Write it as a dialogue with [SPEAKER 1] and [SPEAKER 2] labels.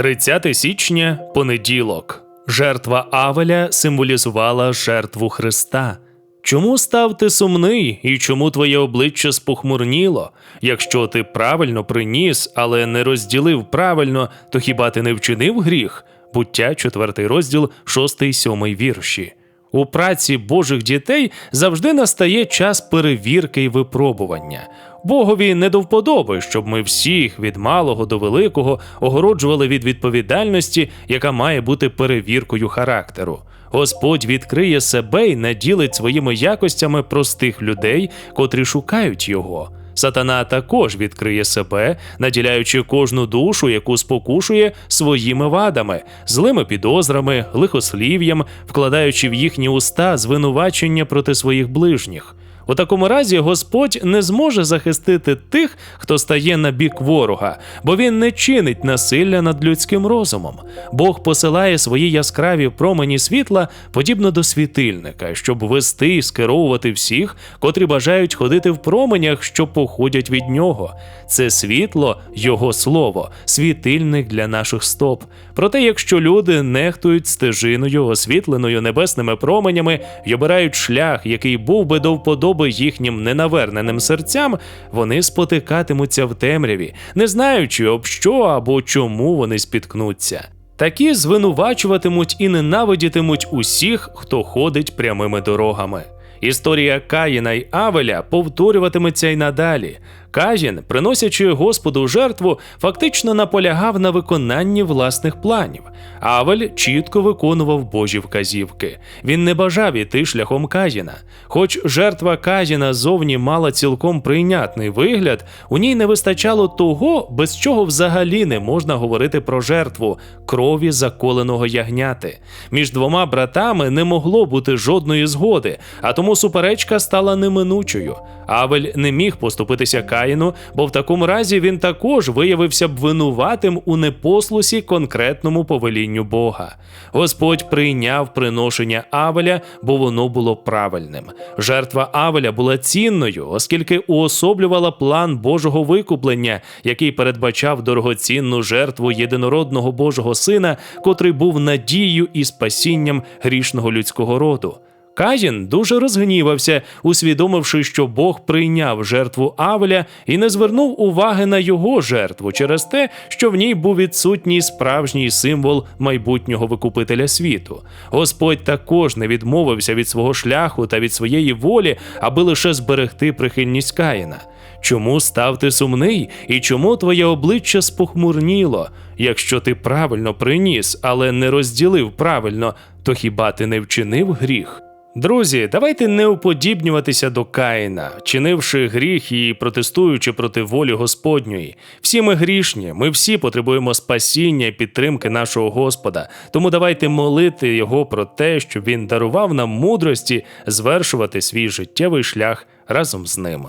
[SPEAKER 1] 30 січня понеділок. Жертва Авеля символізувала жертву Христа. Чому став ти сумний і чому твоє обличчя спохмурніло? Якщо ти правильно приніс, але не розділив правильно, то хіба ти не вчинив гріх? Буття, 4 розділ, 6-7 вірші. У праці Божих дітей завжди настає час перевірки й випробування. Богові не до вподоби, щоб ми всіх від малого до великого огороджували від відповідальності, яка має бути перевіркою характеру. Господь відкриє себе і наділить своїми якостями простих людей, котрі шукають його. Сатана також відкриє себе, наділяючи кожну душу, яку спокушує своїми вадами, злими підозрами, лихослів'ям, вкладаючи в їхні уста звинувачення проти своїх ближніх. У такому разі Господь не зможе захистити тих, хто стає на бік ворога, бо він не чинить насилля над людським розумом. Бог посилає свої яскраві промені світла подібно до світильника, щоб вести і скеровувати всіх, котрі бажають ходити в променях, що походять від нього. Це світло, його слово, світильник для наших стоп. Проте, якщо люди нехтують стежиною, освітленою небесними променями й обирають шлях, який був би до вподоби їхнім ненаверненим серцям, вони спотикатимуться в темряві, не знаючи об що або чому вони спіткнуться. Такі звинувачуватимуть і ненавидітимуть усіх, хто ходить прямими дорогами. Історія Каїна й Авеля повторюватиметься й надалі. Каїн, приносячи Господу жертву, фактично наполягав на виконанні власних планів. Авель чітко виконував Божі вказівки. Він не бажав іти шляхом Каїна. Хоч жертва Каїна зовні мала цілком прийнятний вигляд, у ній не вистачало того, без чого взагалі не можна говорити про жертву крові заколеного ягняти. Між двома братами не могло бути жодної згоди, а тому суперечка стала неминучою. Авель не міг поступитися Каїну, бо в такому разі він також виявився б винуватим у непослусі конкретному повелінню Бога. Господь прийняв приношення Авеля, бо воно було правильним. Жертва Авеля була цінною, оскільки уособлювала план Божого викуплення, який передбачав дорогоцінну жертву єдинородного Божого Сина, котрий був надією і спасінням грішного людського роду. Каїн дуже розгнівався, усвідомивши, що Бог прийняв жертву Авеля і не звернув уваги на його жертву через те, що в ній був відсутній справжній символ майбутнього викупителя світу. Господь також не відмовився від свого шляху та від своєї волі, аби лише зберегти прихильність Каїна. Чому став ти сумний і чому твоє обличчя спохмурніло? Якщо ти правильно приніс, але не розділив правильно, то хіба ти не вчинив гріх? Друзі, давайте не уподібнюватися до Каїна, чинивши гріх і протестуючи проти волі Господньої. Всі ми грішні, ми всі потребуємо спасіння і підтримки нашого Господа. Тому давайте молити Його про те, щоб він дарував нам мудрості звершувати свій життєвий шлях разом з ним.